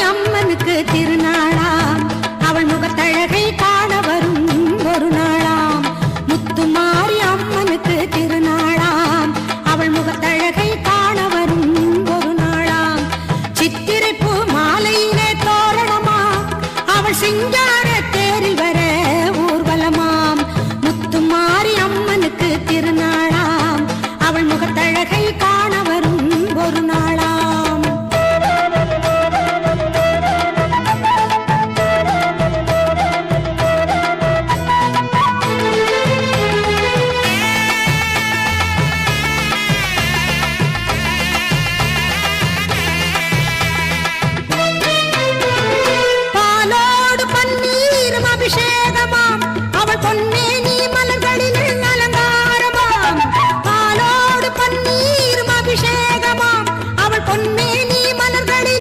அம்மனுக்கு திருநாளாம். அவள் முகத்தழகை காண வரும் ஒரு நாளாம். முத்துமாரி அம்மனுக்கு திருநாளாம். அவள் முகத்தழகை காண வரும் ஒரு நாளாம். சித்திரைப்பு மாலையிலே தோரணமா. அவள் சிங்கார தேறிவர்